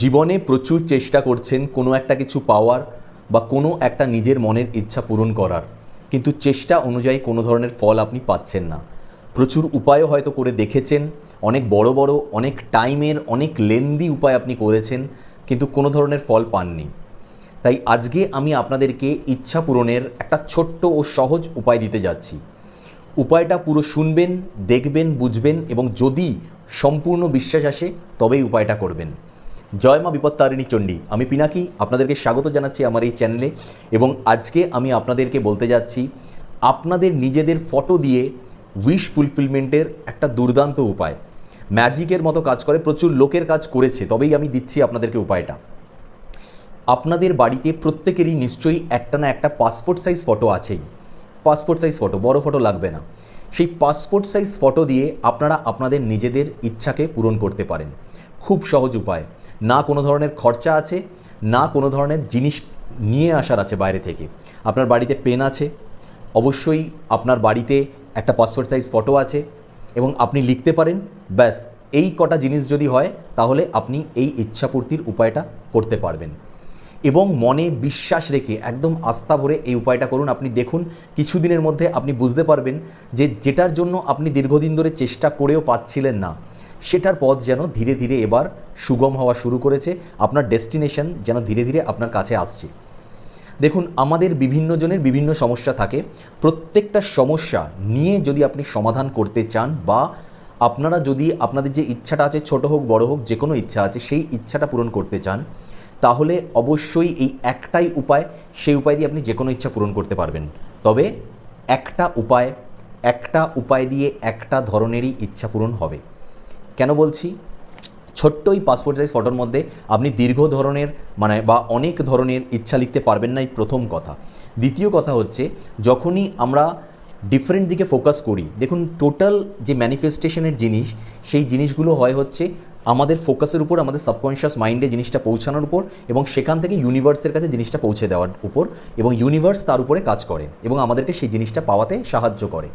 জীবনে প্রচুর চেষ্টা করছেন কোনো একটা কিছু পাওয়ার বা কোনো একটা নিজের মনের ইচ্ছা পূরণ করার। কিন্তু চেষ্টা অনুযায়ী কোনো ধরনের ফল আপনি পাচ্ছেন না। প্রচুর উপায়ও হয়তো করে দেখেছেন, অনেক বড় বড়, অনেক টাইমের, অনেক লেন্দি উপায় আপনি করেছেন, কিন্তু কোনো ধরনের ফল পাননি। তাই আজকে আমি আপনাদেরকে ইচ্ছা পূরণের একটা ছোট্ট ও সহজ উপায় দিতে যাচ্ছি। উপায়টা পুরো শুনবেন, দেখবেন, বুঝবেন এবং যদি সম্পূর্ণ বিশ্বাস আসে, তবেই উপায়টা করবেন। জয় মা বিপত্তারিণী চণ্ডী। আমি পিনাকি, আপনাদেরকে স্বাগত জানাচ্ছি আমার এই চ্যানেলে এবং আজকে আমি আপনাদেরকে বলতে যাচ্ছি, আপনাদের নিজেদের ফটো দিয়ে উইশ ফুলফিলমেন্টের একটা দুর্দান্ত উপায়। ম্যাজিকের মতো কাজ করে, প্রচুর লোকের কাজ করেছে, তবেই আমি দিচ্ছি আপনাদেরকে উপায়টা। আপনাদের বাড়িতে প্রত্যেকেরই নিশ্চয়ই একটা না একটা পাসপোর্ট সাইজ ফটো আছেই। পাসপোর্ট সাইজ ফটো বড় ফটো লাগবে না। সেই পাসপোর্ট সাইজ ফটো দিয়ে আপনারা আপনাদের নিজেদের ইচ্ছাকে পূরণ করতে পারেন। খুব সহজ উপায়। না কোনো ধরনের খরচা আছে, না কোনো ধরনের জিনিস নিয়ে আসার আছে বাইরে থেকে। আপনার বাড়িতে পেন আছে, অবশ্যই আপনার বাড়িতে একটা পাসপোর্ট সাইজ ফটো আছে এবং আপনি লিখতে পারেন, ব্যাস, এই কটা জিনিস যদি হয় তাহলে আপনি এই ইচ্ছাপূর্তির উপায়টা করতে পারবেন। এবং মনে বিশ্বাস রেখে একদম আস্থা ভরে এই উপায়টা করুন। আপনি দেখুন, কিছুদিনের মধ্যে আপনি বুঝতে পারবেন যে যেটার জন্য আপনি দীর্ঘদিন ধরে চেষ্টা করেও পাচ্ছিলেন না, সেটার পথ যেন ধীরে ধীরে এবার সুগম হওয়া শুরু করেছে, আপনার ডেস্টিনেশন যেন ধীরে ধীরে আপনার কাছে আসছে। দেখুন, আমাদের বিভিন্ন জনের বিভিন্ন সমস্যা থাকে। প্রত্যেকটা সমস্যা নিয়ে যদি আপনি সমাধান করতে চান বা আপনারা যদি আপনাদের যে ইচ্ছাটা আছে, ছোট হোক, বড় হোক যে কোনো ইচ্ছা আছে, সেই ইচ্ছাটা পূরণ করতে চান তাহলে অবশ্যই এই একটাই উপায়, সেই উপায় দিয়ে আপনি যে কোনো ইচ্ছা পূরণ করতে পারবেন। তবে একটা উপায় একটা উপায় দিয়ে একটা ধরনেরই ইচ্ছা পূরণ হবে। কেন বলছি? ছোট্ট এই পাসপোর্ট সাইজ ফটোর মধ্যে আপনি দীর্ঘ ধরনের মানে বা অনেক ধরনের ইচ্ছা লিখতে পারবেন না এই প্রথম কথা। দ্বিতীয় কথা হচ্ছে, যখনই আমরা ডিফারেন্ট দিকে ফোকাস করি, দেখুন টোটাল যে ম্যানিফেস্টেশনের জিনিস, সেই জিনিসগুলো হয় হচ্ছে আমাদের ফোকাসের উপর, আমাদের সাবকনশিয়াস মাইন্ডে জিনিসটা পৌঁছানোর উপর এবং সেখান থেকে ইউনিভার্সের কাছে জিনিসটা পৌঁছে দেওয়ার উপর এবং ইউনিভার্স তার উপরে কাজ করে এবং আমাদেরকে সেই জিনিসটা পাওয়াতে সাহায্য করে।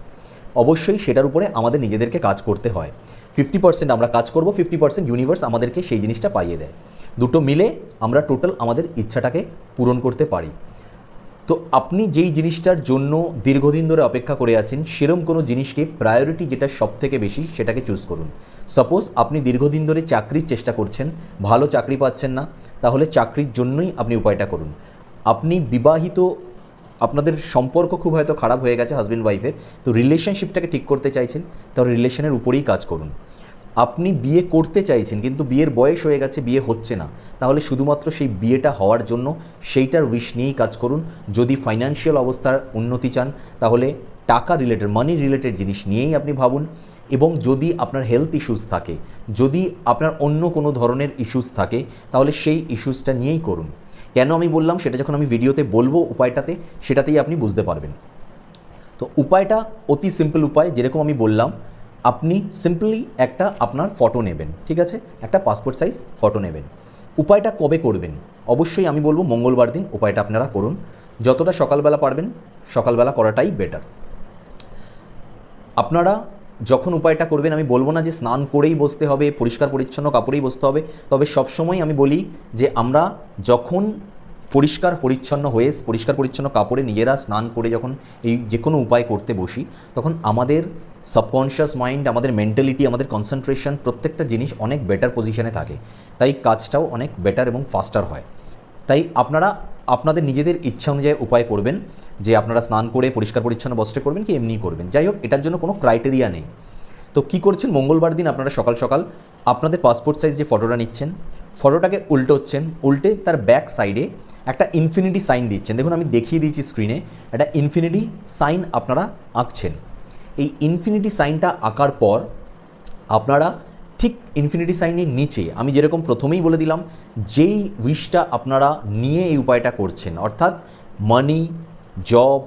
অবশ্যই সেটার উপরে আমাদের নিজেদেরকে কাজ করতে হয়। ফিফটি পার্সেন্ট আমরা কাজ করব ফিফটি পার্সেন্ট ইউনিভার্স আমাদেরকে সেই জিনিসটা পাইয়ে দেয়। দুটো মিলে আমরা টোটাল আমাদের ইচ্ছাটাকে পূরণ করতে পারি। তো আপনি যেই জিনিসটার জন্য দীর্ঘদিন ধরে অপেক্ষা করে আছেন, সেরম কোনো জিনিসকে প্রায়োরিটি যেটা সব থেকে বেশি সেটাকে চুজ করুন। সাপোজ আপনি দীর্ঘদিন ধরে চাকরির চেষ্টা করছেন, ভালো চাকরি পাচ্ছেন না, তাহলে চাকরির জন্যই আপনি উপায়টা করুন। আপনি বিবাহিত, আপনাদের সম্পর্ক খুব হয়তো খারাপ হয়ে গেছে হাজব্যান্ড ওয়াইফের তো রিলেশনশিপটাকে ঠিক করতে চাইছেন, তাহলে রিলেশনের উপরেই কাজ করুন। আপনি বিয়ে করতে চাইছেন, কিন্তু বিয়ের বয়স হয়ে গেছে, বিয়ে হচ্ছে না। তাহলে শুধুমাত্র সেই বিয়েটা হওয়ার জন্য সেইটার উইশ নিয়েই কাজ করুন। যদি ফাইন্যান্সিয়াল অবস্থার উন্নতি চান, তাহলে টাকা রিলেটেড মানি রিলেটেড জিনিস নিয়েই আপনি ভাবুন। এবং যদি আপনার হেলথ ইস্যুস থাকে, যদি আপনার অন্য কোনো ধরনের ইস্যুস থাকে, তাহলে সেই ইস্যুসটা নিয়েই করুন। কেন আমি বললাম? সেটা যখন আমি ভিডিওতে বলব উপায়টাতে, সেটাতেই আপনি বুঝতে পারবেন। তো উপায়টা অতি সিম্পল উপায়, যেরকম আমি বললাম আপনি সিম্পলি একটা আপনার ফটো নেবেন, ঠিক আছে? একটা পাসপোর্ট সাইজ ফটো নেবেন। উপায়টা কবে করবেন? অবশ্যই আমি বলব মঙ্গলবার দিন উপায়টা আপনারা করুন। যতটা সকালবেলা পারবেন, সকালবেলা করাটাই বেটার আপনারা যখন উপায়টা করবেন, আমি বলব না যে স্নান করেই বসতে হবে, পরিষ্কার পরিচ্ছন্ন কাপড়েই বসতে হবে, তবে সবসময় আমি বলি যে আমরা যখন পরিষ্কার পরিচ্ছন্ন হয়ে, পরিষ্কার পরিচ্ছন্ন কাপড়ে নিজেরা স্নান করে যখন এই যে কোনো উপায় করতে বসি, তখন আমাদের সাবকনশিয়াস মাইন্ড আমাদের মেন্টালিটি আমাদের কনসেন্ট্রেশন প্রত্যেকটা জিনিস অনেক বেটার পজিশনে থাকে। তাই কাজটাও অনেক বেটার এবং ফাস্টার হয়। তাই আপনারা, আপনাদের নিজেদের ইচ্ছা অনুযায়ী উপায় করবেন, যে আপনারা স্নান করে পরিষ্কার পরিচ্ছন্ন বস্ত্রে করবেন কি এমনি করবেন। যাই হোক, এটার জন্য কোনো ক্রাইটেরিয়া নেই। তো কি করছেন? মঙ্গলবার দিন আপনারা সকাল সকাল আপনাদের পাসপোর্ট সাইজ যে ফটোটা নিচ্ছেন, ফটোটাকে উল্টোচ্ছেন উল্টে তার ব্যাক সাইডে একটা ইনফিনিটি সাইন দিচ্ছেন। দেখুন, আমি দেখিয়ে দিয়েছি স্ক্রিনে একটা ইনফিনিটি সাইন আপনারা আঁকছেন। এই ইনফিনিটি সাইনটা আঁকার পর আপনারা ঠিক ইনফিনিটি সাইনের নিচে, আমি যেরকম প্রথমেই বলে দিলাম, যেই উইশটা আপনারা নিয়ে এই উপায়টা করছেন, অর্থাৎ money job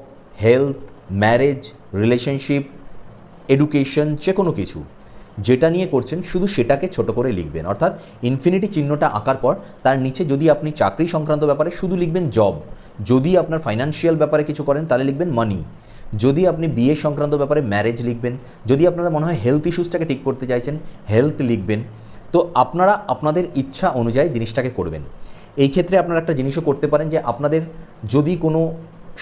health marriage relationship education যে কোনো কিছু, যেটা নিয়ে করছেন শুধু সেটাকে ছোট করে লিখবেন। অর্থাৎ ইনফিনিটি চিহ্নটা আঁকার পর তার নিচে যদি আপনি চাকরি সংক্রান্ত ব্যাপারে শুধু লিখবেন জব যদি আপনার ফাইন্যান্সিয়াল ব্যাপারে কিছু করেন, তাহলে লিখবেন মানি যদি আপনি বিয়ে সংক্রান্ত ব্যাপারে ম্যারেজ লিখবেন, যদি আপনারা মনে হয় হেলথ ইস্যুসটাকে ঠিক করতে চাইছেন হেলথ লিখবেন, তো আপনারা আপনাদের ইচ্ছা অনুযায়ী জিনিসটাকে করবেন। এই ক্ষেত্রে আপনারা একটা জিনিসও করতে পারেন যে আপনাদের যদি কোনো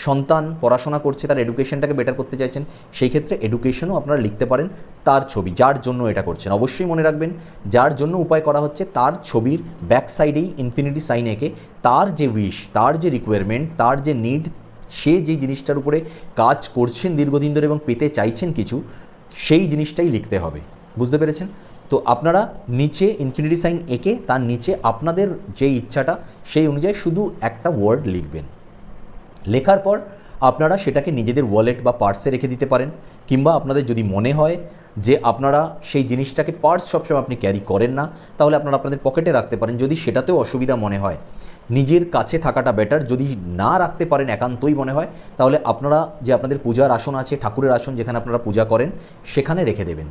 সন্তান পড়াশোনা করছে, তার এডুকেশনটাকে বেটার করতে চাইছেন, সেই ক্ষেত্রে এডুকেশনও আপনারা লিখতে পারেন তার ছবি, যার জন্য এটা করছেন। অবশ্যই মনে রাখবেন, যার জন্য উপায় করা হচ্ছে তার ছবির ব্যাক সাইডেই ইনফিনিটি সাইন এঁকে, তার যে উইশ তার যে রিকোয়ারমেন্ট তার যে নিড সে যে জিনিসটার উপরে কাজ করছেন দীর্ঘদিন ধরে এবং পেতে চাইছেন কিছু, সেই জিনিসটাই লিখতে হবে। বুঝতে পেরেছেন? তো আপনারা নিচে ইনফিনিটি সাইন এঁকে তার নিচে আপনাদের যে ইচ্ছাটা, সেই অনুযায়ী শুধু একটা ওয়ার্ড লিখবেন। লেখার পর আপনারা সেটাকে নিজেদের ওয়ালেট বা পার্সে রেখে দিতে পারেন, কিংবা আপনাদের যদি মনে হয় যে আপনারা সেই জিনিসটাকে পার্স সবসময় আপনি ক্যারি করেন না, তাহলে আপনারা আপনাদের পকেটে রাখতে পারেন। যদি সেটাতেও অসুবিধা মনে হয়, নিজের কাছে থাকাটা বেটার যদি না রাখতে পারেন, একান্তই মনে হয়, তাহলে আপনারা যে আপনাদের পূজার আসন আছে, ঠাকুরের আসন যেখানে আপনারা পূজা করেন, সেখানে রেখে দেবেন।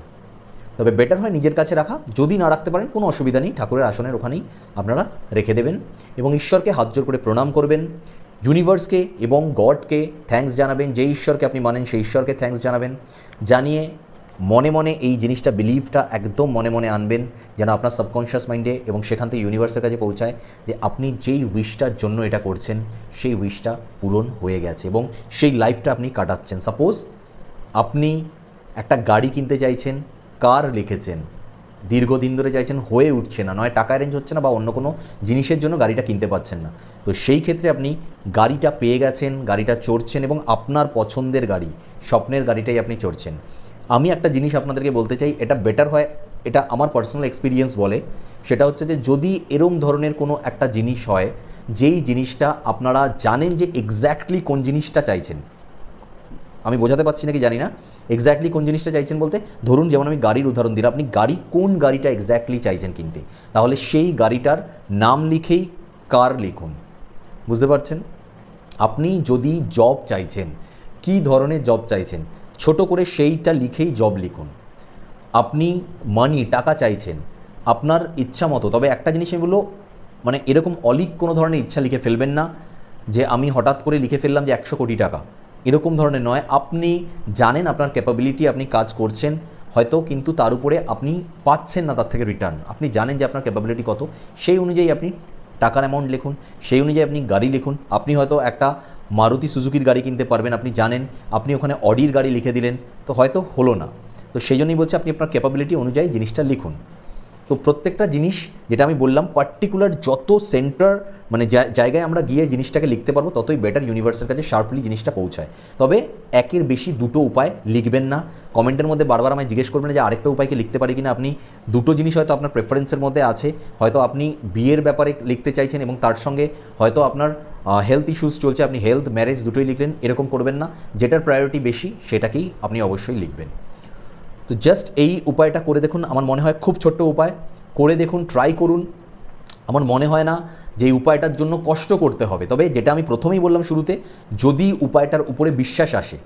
তবে বেটার হয় নিজের কাছে রাখা। যদি না রাখতে পারেন, কোনো অসুবিধা নেই। ঠাকুরের আসনের ওখানেই আপনারা রেখে দেবেন এবং ঈশ্বরকে হাত জোর করে প্রণাম করবেন। ইউনিভার্সকে এবং গডকে থ্যাঙ্কস জানাবেন। যে ঈশ্বরকে আপনি মানেন, সেই ঈশ্বরকে থ্যাঙ্কস জানাবেন। জানিয়ে মনে মনে এই জিনিসটা বিলিভটা একদম মনে মনে আনবেন যেন আপনার সাবকনশিয়াস মাইন্ডে এবং সেখান থেকে ইউনিভার্সের কাছে পৌঁছায় যে আপনি যেই উইশটার জন্য এটা করছেন, সেই উইশটা পূরণ হয়ে গেছে এবং সেই লাইফটা আপনি কাটাচ্ছেন। সাপোজ আপনি একটা গাড়ি কিনতে চাইছেন কার লিখেছেন, দীর্ঘদিন ধরে চাইছেন, হয়ে উঠছে না, নয় টাকা অ্যারেঞ্জ হচ্ছে না বা অন্য কোনো জিনিসের জন্য গাড়িটা কিনতে পারছেন না। তো সেই ক্ষেত্রে আপনি গাড়িটা পেয়ে গেছেন, গাড়িটা চড়ছেন এবং আপনার পছন্দের গাড়ি, স্বপ্নের গাড়িটাই আপনি চড়ছেন। আমি একটা জিনিস আপনাদেরকে বলতে চাই, এটা বেটার হয়, এটা আমার পার্সোনাল এক্সপিরিয়েন্স বলে। সেটা হচ্ছে যে যদি এরম ধরনের কোনো একটা জিনিস হয়, যেই জিনিসটা আপনারা জানেন যে এক্স্যাক্টলি কোন জিনিসটা চাইছেন। আমি বোঝাতে পারছি নাকি জানি না? এক্স্যাক্টলি কোন জিনিসটা চাইছেন বলতে, ধরুন যেমন আমি গাড়ির উদাহরণ দিলাম, আপনি গাড়ি কোন গাড়িটা এক্স্যাক্টলি চাইছেন কিনতে? তাহলে সেই গাড়িটার নাম লিখেই কার লিখুন। বুঝতে পারছেন? আপনি যদি জব চাইছেন, কি ধরনের জব চাইছেন? ছোট করে সেইটা লিখেই জব লিখুন। আপনি মানি টাকা চাইছেন, আপনার ইচ্ছা মতো, তবে একটা জিনিস আমি বলব মানে এরকম অলিক কোনো ধরনের ইচ্ছা লিখে ফেলবেন না যে আমি হঠাৎ করে লিখে ফেললাম যে একশো কোটি টাকা। এরকম ধরনের নয়। আপনি জানেন আপনার ক্যাপাবিলিটি আপনি কাজ করছেন, হয়তো কিন্তু তার উপরে আপনি পাচ্ছেন না তার থেকে রিটার্ন আপনি জানেন যে আপনার ক্যাপাবিলিটি কত। সেই অনুযায়ী আপনি টাকার অ্যামাউন্ট লিখুন, সেই অনুযায়ী আপনি গাড়ি লিখুন। আপনি হয়তো একটা মারুতি সুজুকির গাড়ি কিনতে পারবেন, আপনি জানেন। আপনি ওখানে অডির গাড়ি লিখে দিলেন, তো হয়তো হলো না। তো সেই জন্যই বলছি, আপনি আপনার ক্যাপাবিলিটি অনুযায়ী জিনিসটা লিখুন। তো প্রত্যেকটা জিনিস, যেটা আমি বললাম পার্টিকুলার যত সেন্টার মানে জায়গায় আমরা গিয়ে জিনিসটাকে লিখতে পারব, ততই বেটার ইউনিভার্সের কাছে শার্পলি জিনিসটা পৌঁছায়। তবে একের বেশি দুটো উপায় লিখবেন না। কমেন্টের মধ্যে বারবার আমায় জিজ্ঞেস করবেন যে আরেকটা উপায়কে লিখতে পারি কিনা? আপনি দুটো জিনিস হয়তো আপনার প্রেফারেন্সের মধ্যে আছে। হয়তো আপনি বিয়ের ব্যাপারে লিখতে চাইছেন এবং তার সঙ্গে হয়তো আপনার হেলথ ইস্যুস চলছে, আপনি হেলথ ম্যারেজ দুটোই লিখলেন, এরকম করবেন না। যেটার প্রায়োরিটি বেশি, সেটাকেই আপনি অবশ্যই লিখবেন। তো জাস্ট এই উপায়টা করে দেখুন। আমার মনে হয় খুব ছোট্ট উপায়। করে দেখুন ট্রাই করুন। আমার মনে হয় না যে উপায়টার জন্য কষ্ট করতে হবে। তবে যেটা আমি প্রথমেই বললাম শুরুতে, যদি উপায়টার উপরে বিশ্বাস আসে,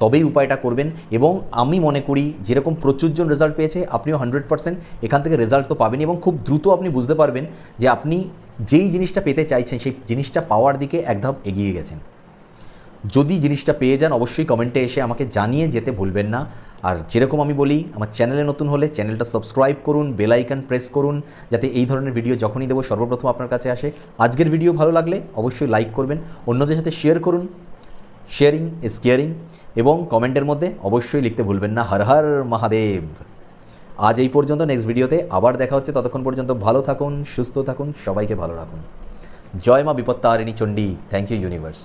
তবেই উপায়টা করবেন এবং আমি মনে করি যেরকম প্রচুরজন রেজাল্ট পেয়েছে, আপনিও হান্ড্রেড পার্সেন্ট এখান থেকে রেজাল্ট তো পাবেন এবং খুব দ্রুত আপনি বুঝতে পারবেন যে আপনি যেই জিনিসটা পেতে চাইছেন, সেই জিনিসটা পাওয়ার দিকে এক ধাপ এগিয়ে গেছেন। যদি জিনিসটা পেয়ে যান, অবশ্যই কমেন্টে এসে আমাকে জানিয়ে যেতে ভুলবেন না। আর যেরকম আমি বলি, আমার চ্যানেলে নতুন হলে চ্যানেলটা সাবস্ক্রাইব করুন, বেল আইকন প্রেস করুন, যাতে এই ধরনের ভিডিও যখনই দেবো সর্বপ্রথম আপনার কাছে আসে। আজকের ভিডিও ভালো লাগলে অবশ্যই লাইক করবেন, অন্যদের সাথে শেয়ার করুন শেয়ারিং ইজ কেয়ারিং এবং কমেন্টের মধ্যে অবশ্যই লিখতে ভুলবেন না, হর হর মহাদেব। আজ এই পর্যন্ত নেক্সট ভিডিওতে আবার দেখা হচ্ছে, ততক্ষণ পর্যন্ত ভালো থাকুন, সুস্থ থাকুন, সবাইকে ভালো রাখুন। জয় মা Bipattarini Chandi thank you universe